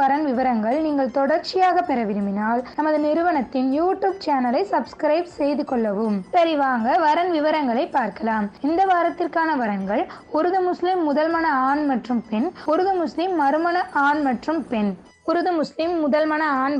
வரன் விவரங்கள் நீங்கள் தொடர்ச்சியாக பெற விரும்பினால் நமது நிறுவனத்தின் யூடியூப் சேனலை சப்ஸ்கிரைப் செய்து கொள்ளவும். சரி வாங்க வரன் விவரங்களை பார்க்கலாம். இந்த வாரத்திற்கான வரன்கள் உருது முஸ்லிம் முதல் மன ஆண் மற்றும் பெண் உருது முஸ்லிம் மறுமண ஆண் மற்றும் பெண். குருது முஸ்லிம் முதல் மன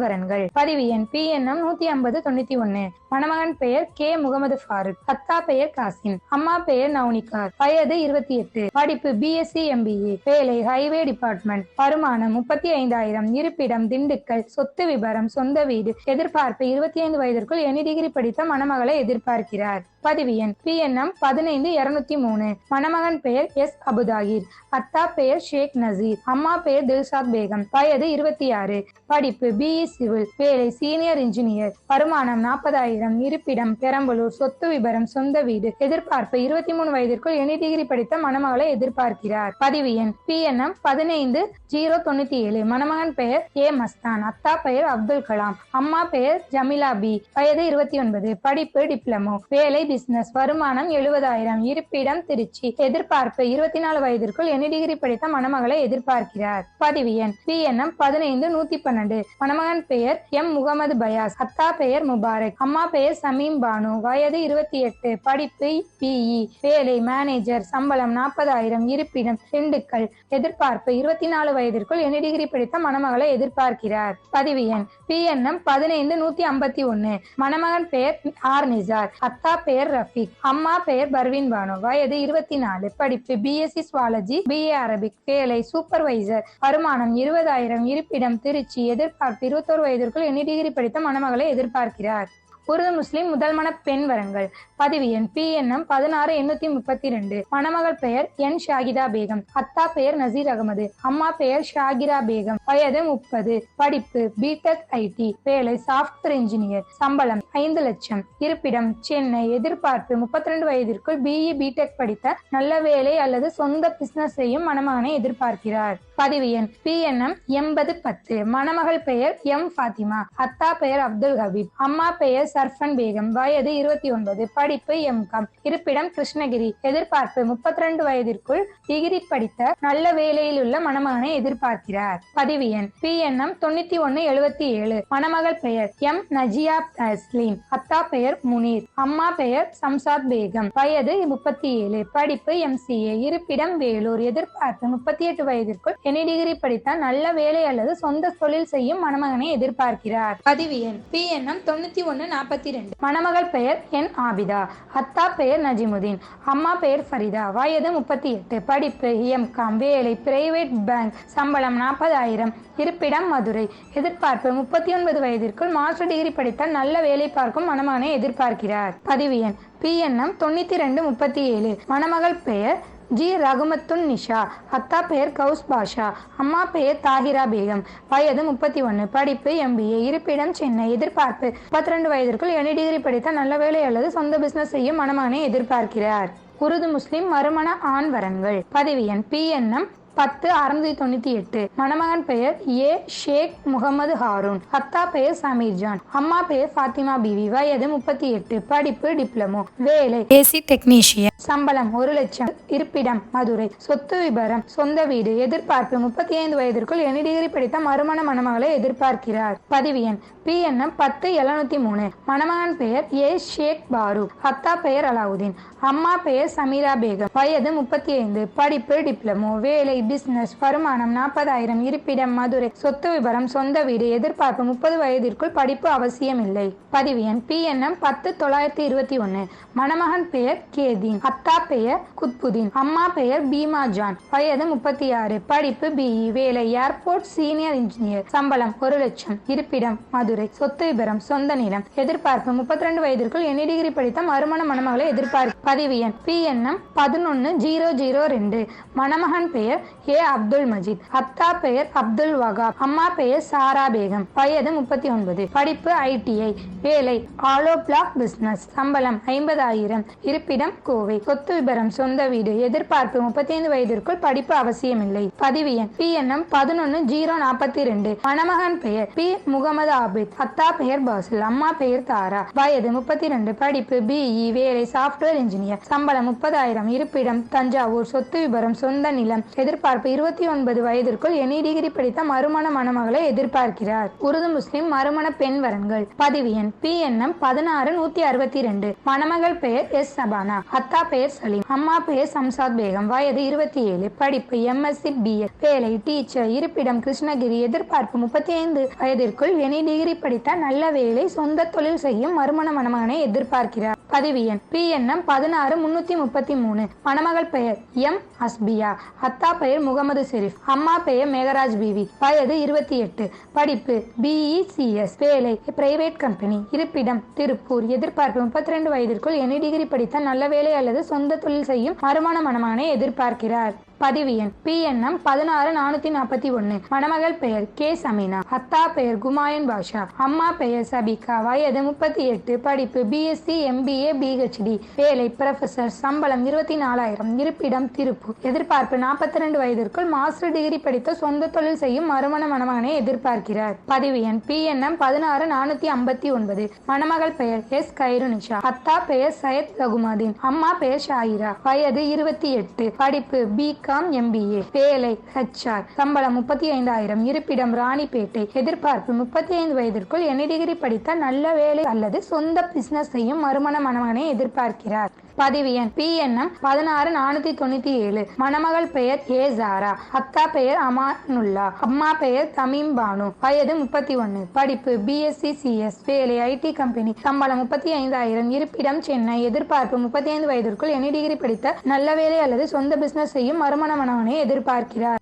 பதிவு எண் பி என்எம் நூத்தி ஐம்பது தொண்ணூத்தி ஒன்னு மணமகன் பெயர் கே. முகமது ஃபாரூக். அத்தா பெயர் காசிம். அம்மா பெயர் நவுனிகார். வயது இருபத்தி எட்டு. படிப்பு பிஎஸ்சி எம்பிஏ வேலை ஹைவே டிபார்ட்மெண்ட் வருமானம் முப்பத்தி ஐந்தாயிரம். இருப்பிடம் திண்டுக்கல். சொத்து விபரம் சொந்த வீடு. எதிர்பார்ப்பு இருபத்தி ஐந்து வயதிற்குள் எனி டிகிரி படித்த மணமகளை எதிர்பார்க்கிறார். பதிவு எண். பி என்எம் பதினைந்து இருநூத்தி மூணு. மணமகன் பெயர் எஸ். அபுதாகிர். அத்தா பெயர் ஷேக் நசீர். அம்மா பெயர் தில்சாத் பேகம். வயது இருபத்தி ஆறு படிப்பு பிஇ சிவில். வேலை சீனியர் இன்ஜினியர். வருமானம் நாற்பதாயிரம். இருப்பிடம் பெரம்பலூர். சொத்து விபரம் சொந்த வீடு. எதிர்பார்ப்பு இருபத்தி மூணு வயதிற்குள் எனி டிகிரி படித்த மணமகளை எதிர்பார்க்கிறார். பதிவு எண். பி என்எம் பதினைந்து ஜீரோ தொண்ணூத்தி ஏழு மணமகன் பெயர் ஏ. மஸ்தான். அத்தா பெயர் அப்துல் கலாம். அம்மா பெயர் ஜமிலா பி. வயது இருபத்தி ஒன்பது. படிப்பு டிப்ளமோ. வேலை பிசினஸ் வருமானம் எழுபதாயிரம். இருப்பிடம் திருச்சி. எதிர்பார்ப்பு இருபத்தி நாலு வயதிற்குள் எனி டிகிரி படித்த மணமகளை எதிர்பார்க்கிறார். பதிவு எண். பி என்எம் பதினைந்து நூத்தி பன்னெண்டு மணமகன் பெயர் எம் முகமது பயாஸ். அத்தா பெயர் முபாரக். அம்மா பெயர் சமீம் பானு. வயது இருபத்தி எட்டு. படிப்பு பிஇ வேலை மேனேஜர் சம்பளம் நாற்பதாயிரம். இருப்பிடம் திண்டுக்கல். எதிர்பார்ப்பு இருபத்தி நாலு வயதிற்குள் எனி டிகிரி படித்த மணமகளை எதிர்பார்க்கிறார். பதிவு எண். பி என்எம் பதினைந்து நூத்தி ஐம்பத்தி ஒன்னு. மணமகன் பெயர் ஆர் நிசார். அத்தா பெயர் ரஃபீக். அம்மா பெயர் பர்வீன் பானு வயது இருபத்தி நாலு படிப்பு பிஎஸ்சி சுவாலஜி பிஏ அரபிக் வேலை சூப்பர்வைசர் வருமானம் இருபதாயிரம். இருப்பிடம் திருச்சி. எதிர்பார்ப்பு இருபத்தோரு வயதிற்குள் எனி டிகிரி படித்த மணமகளை எதிர்பார்க்கிறார். உருது முஸ்லிம் முதல் மன பெண் வரங்கள். பதிவு எண். பி. என்எம் பதினாறு எண்ணூத்தி முப்பத்தி ரெண்டு மணமகள் பெயர் என். ஷாகிதா பேகம். அத்தா பெயர் நசீர் அகமது. அம்மா பெயர் ஷாகிரா பேகம். வயது முப்பது. படிப்பு பிடெக் ஐடி வேலை சாப்ட்வேர் இன்ஜினியர் சம்பளம் ஐந்து லட்சம். இருப்பிடம் சென்னை. எதிர்பார்ப்பு முப்பத்தி ரெண்டு வயதிற்குள் பிஇ பிடெக் e. படித்த நல்ல வேலை அல்லது சொந்த பிசினஸ் செய்யும் மணமகனை எதிர்பார்க்கிறார். பதிவு எண். பி என்எம் எண்பது பத்து. மணமகள் பெயர் எம் ஃபாத்திமா. அத்தா பெயர் அப்துல் ஹபீப். அம்மா பெயர் சர்ஃபன் பேகம். வயது இருபத்தி ஒன்பது. படிப்பு எம்காம் இருப்பிடம் கிருஷ்ணகிரி. எதிர்பார்ப்பு முப்பத்தி ரெண்டு வயதிற்குள் டிகிரி படித்த நல்ல வேலையில் உள்ள மணமகனை எதிர்பார்க்கிறார். பதிவு எண். பி என்எம் தொண்ணூத்தி ஒன்னு எழுபத்தி ஏழு. மணமகள் பெயர் எம் நஜியா அஸ்லீம் அத்தா பெயர் முனீர். அம்மா பெயர் சம்சாத் பேகம். வயது முப்பத்தி ஏழு. படிப்பு எம்சிஏ இருப்பிடம் வேலூர். எதிர்பார்ப்பு முப்பத்தி எட்டு வயதிற்குள் எனி டிகிரி படித்தால் நல்ல வேலை அல்லது சொந்த தொழில் செய்யும் மணமகனை எதிர்பார்க்கிறார். பதிவு எண். பி எண்ணம் தொண்ணூத்தி ஒன்னு நாற்பத்தி ரெண்டு மணமகள் பெயர் என் ஆபிதா. அத்தா பெயர் நஜிமுதீன். அம்மா பெயர் ஃபரிதா. வயது முப்பத்தி எட்டு படிப்பு எம்காம் வேலை. Private bank. சம்பளம் நாற்பதாயிரம். இருப்பிடம் மதுரை. எதிர்பார்ப்பு முப்பத்தி ஒன்பது வயதிற்குள் மாஸ்டர் டிகிரி படித்தால் நல்ல வேலை பார்க்கும் மணமகனை எதிர்பார்க்கிறார். பதிவு எண். பிஎன்எம் தொண்ணூத்தி ரெண்டு முப்பத்தி ஏழு மணமகள் பெயர் ஜி ரகுமத்துன் நிஷா அத்தா பெயர் கவுஸ் பாஷா அம்மா பெயர் தாகிரா பேகம். வயது முப்பத்தி ஒன்று படிப்பு எம்பிஏ இருப்பிடம் சென்னை எதிர்பார்ப்பு. முப்பத்தி ரெண்டு வயதிற்குள் எனி டிகிரி படித்த நல்ல வேலை அல்லது சொந்த பிசினஸ் செய்யும் மணமகனை எதிர்பார்க்கிறார். உருது முஸ்லிம் மறுமண ஆண் வரன்கள். பதிவு எண் பிஎன்எம் பத்து அறுநூத்தி தொண்ணூத்தி எட்டு. மணமகன் பெயர் ஏ. ஷேக் முகமது ஹாரூன். அத்தா பெயர் சமீர் ஜான். அம்மா பெயர் ஃபாத்திமா பிவி. வயது முப்பத்தி எட்டு. படிப்பு டிப்ளமோ. வேலை. AC technician. சம்பளம் ஒரு லட்சம். இருப்பிடம் மதுரை. சொத்து விபரம். சொந்த வீடு. எதிர்பார்ப்பு முப்பத்தி ஐந்து வயதிற்குள் எனி டிகிரி படித்த மறுமண மணமகளை எதிர்பார்க்கிறார். பதிவு எண். பி என்எம் பத்து எழுநூத்தி மூணு. மணமகன் பெயர் ஏ. ஷேக் பாரு. அத்தா பெயர் அலாவுதீன். அம்மா பெயர் சமீரா பேகம். வயது முப்பத்தி ஐந்து. படிப்பு டிப்ளமோ. வேலை பிசினஸ் வருமானம் நாற்பதாயிரம் இருப்பிடம் மதுரை. சொத்து விபரம் சொந்த வீடு எதிர்பார்ப்பு முப்பது வயதிற்குள் படிப்பு அவசியம் இல்லை பதிவு எண் பி என்எம் பத்து தொள்ளாயிரத்தி இருபத்தி ஒன்னு. மணமகன் பெயர் கேதீன். அத்தா பெயர் குத்புதீன். அம்மா பெயர் பீமா ஜான். வயது முப்பத்தி ஆறு படிப்பு பிஇ வேலை ஏர்போர்ட் சீனியர் இன்ஜினியர். சம்பளம் ஒரு லட்சம். இருப்பிடம் மதுரை. சொத்து விபரம் சொந்த நிலம். எதிர்பார்ப்பு முப்பத்தி ரெண்டு வயதிற்குள் எண்ணி டிகிரி படித்த மறுமண மணமகளை எதிர்பார்ப்பு பதிவு எண் பி என்எம் பதினொன்னு ஜீரோ ஜீரோ ரெண்டு. மணமகன் பெயர் ஏ அப்துல் மஜீத். அப்தா பெயர் அப்துல் வகாப். அம்மா பெயர் சாரா பேகம். வயது முப்பத்தி ஒன்பது. படிப்பு ஐடிஐ. வேலை. Hollow block business. சம்பளம் ஐம்பதாயிரம். இருப்பிடம் கோவை. சொத்து விபரம். சொந்த வீடு. எதிர்பார்ப்பு முப்பத்தி ஐந்து வயதிற்குள் படிப்பு அவசியமில்லை. பதிவு எண். பி என்எம் பதினொன்னு ஜீரோ நாற்பத்தி ரெண்டு. மணமகன் பெயர் பி முகமது ஆபித். அத்தா பெயர் பாசில். அம்மா பெயர் தாரா. வயது முப்பத்தி ரெண்டு. படிப்பு பிஇ வேலை. சாப்ட்வேர் இன்ஜினியர் சம்பளம் முப்பதாயிரம். இருப்பிடம் தஞ்சாவூர். சொத்து விபரம். சொந்த நிலம். எதிர்ப்பு எதிர்பார்ப்பு. இருபத்தி ஒன்பது வயதிற்குள் எனி டிகிரி படித்த மறுமண மணமகளை எதிர்பார்க்கிறார். உருது முஸ்லிம் மறுமண பெண் வரன்கள். பதிவு எண். பி என்எம் பதினாறு நூத்தி அறுபத்தி ரெண்டு மணமகள் பெயர் எஸ் சபானா. அத்தா பெயர் சலீம். அம்மா பெயர் சம்சாத் பேகம். வயது இருபத்தி ஏழு. படிப்பு எம்எஸ்சி பிஎட் வேலை டீச்சர். இருப்பிடம் கிருஷ்ணகிரி. எதிர்பார்ப்பு முப்பத்தி ஐந்து வயதிற்குள் எனி டிகிரி படித்த நல்ல வேலை சொந்த தொழில் செய்யும் மறுமண மணமகனை எதிர்பார்க்கிறார். பதிவு எண். பிஎன்எம் பதினாறு முன்னூத்தி முப்பத்தி மூணு. மணமகள் பெயர் எம். அஸ்பியா அத்தா பெயர் முகமது ஷெரீப். அம்மா பெயர் மேகராஜ் பிவி. வயது இருபத்தி எட்டு. படிப்பு பிஇசிஎஸ் வேலை பிரைவேட் கம்பெனி இருப்பிடம் திருப்பூர். எதிர்பார்ப்பு முப்பத்தி ரெண்டு வயதிற்குள் எனி டிகிரி படித்த நல்ல வேலை அல்லது சொந்த தொழில் செய்யும் மறுமண மணமானை எதிர்பார்க்கிறார். பதிவு எண். பி எண்ணம் பதினாறு நானூத்தி நாற்பத்தி ஒன்னு. மணமகள் பெயர் கே சமீனா. அத்தா பெயர் குமாயன் பாஷா. அம்மா பெயர் சபிகா. வயது முப்பத்தி எட்டு. படிப்பு பிஎஸ்சி எம்பிஏ பிஹெச்டி வேலை ப்ரொஃபசர் சம்பளம் இருபத்தி நாலாயிரம். இருப்பிடம் திருப்பூர். எதிர்பார்ப்பு நாற்பத்தி ரெண்டு வயதிற்குள் மாஸ்டர் டிகிரி படித்த சொந்த தொழில் செய்யும் மறுமண மணமகனை எதிர்பார்க்கிறார். பதிவு எண். பி எண்ணம் பதினாறு நானூத்தி ஐம்பத்தி ஒன்பது. மணமகள் பெயர் எஸ் கைருனிஷா. அத்தா பெயர் சையத் ரகுமாதீன். அம்மா பெயர் ஷாயிரா. வயது இருபத்தி எட்டு. படிப்பு பி பிகாம் எம்பிஏ வேலை ஹெச்ஆர் சம்பளம் முப்பத்தி ஐந்தாயிரம் இருப்பிடம் ராணிப்பேட்டை எதிர்பார்ப்பு முப்பத்தி ஐந்து வயதிற்குள் எனி டிகிரி படித்த நல்ல வேலை அல்லது சொந்த பிசினஸ் செய்யும் மறுமண மணவனை எதிர்பார்க்கிறார். பதிவு எண். பி என்எம் பதினாறு நானூத்தி தொண்ணூத்தி ஏழு. மணமகள் பெயர் ஏ ஜாரா அத்தா பெயர் அமானுல்லா. அம்மா பெயர் தமீம் பானு. வயது முப்பத்தி ஒன்னு. படிப்பு பிஎஸ்சி சிஎஸ் வேலை ஐடி கம்பெனி. சம்பளம் முப்பத்தி ஐந்தாயிரம். இருப்பிடம் சென்னை. எதிர்பார்ப்பு முப்பத்தி ஐந்து வயதிற்குள் எனி டிகிரி படித்த நல்ல வேலை அல்லது சொந்த பிசினஸ் செய்யும் மறுமணமனவனை எதிர்பார்க்கிறார்.